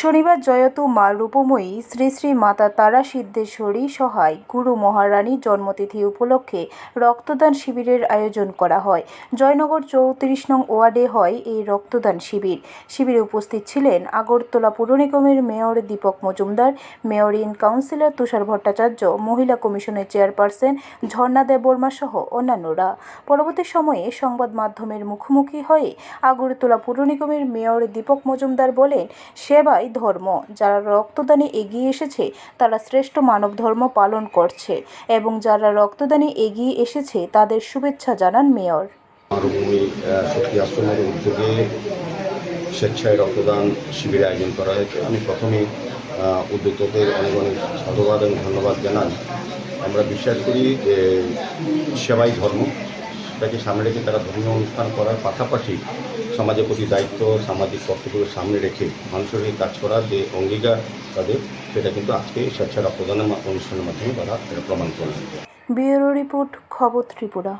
শনিবার জয়তু মা রূপময়ী শ্রী শ্রী মাতা তারা সিদ্ধেশ্বরী সহায় গুরু মহারানীর জন্মতিথি উপলক্ষে রক্তদান শিবিরের আয়োজন করা হয়। জয়নগর চৌত্রিশ নং ওয়ার্ডে হয় এই রক্তদান শিবির। শিবিরে উপস্থিত ছিলেন আগরতলা পুর নিগমের mayor Dipak Majumdar, mayor in councillor Tushar Bhattacharya, মহিলা কমিশনের চেয়ারপারসন ঝর্ণা দেববর্মা সহ অন্যান্যরা। পরবর্তী সময়ে সংবাদ মাধ্যমের মুখোমুখি হয়ে আগরতলা পুর নিগমের মেয়র দীপক মজুমদার বলেন সেবাই ধর্ম। যারা রক্তদানে এগিয়ে এসেছে তারা শ্রেষ্ঠ মানব ধর্ম পালন করছে এবং যারা রক্তদানে এগিয়ে এসেছে তাদের শুভেচ্ছা জানান মেয়র। স্বেচ্ছায় রক্তদান শিবির আয়োজন করা হয়েছে। আমি প্রথমেই আহ, উদ্যোক্তাদের অনেক অনেক সাধুবাদ এবং ধন্যবাদ জানান আমরা বিশ্বাস করি যে সেবাই ধর্ম। সেটাকে সামনে রেখে তারা ধর্মীয় অনুষ্ঠান করার পাশাপাশি সমাজের প্রতি দায়িত্ব, সামাজিক কর্তব্যকে সামনে রেখে মানুষের হয়ে কাজ করার যে অঙ্গীকার তাদের, সেটা কিন্তু আজকে স্বেচ্ছা রক্তদানের অনুষ্ঠানের মাধ্যমে তারা প্রমাণ করলেন। ব্যুরো রিপোর্ট, খবর ত্রিপুরা।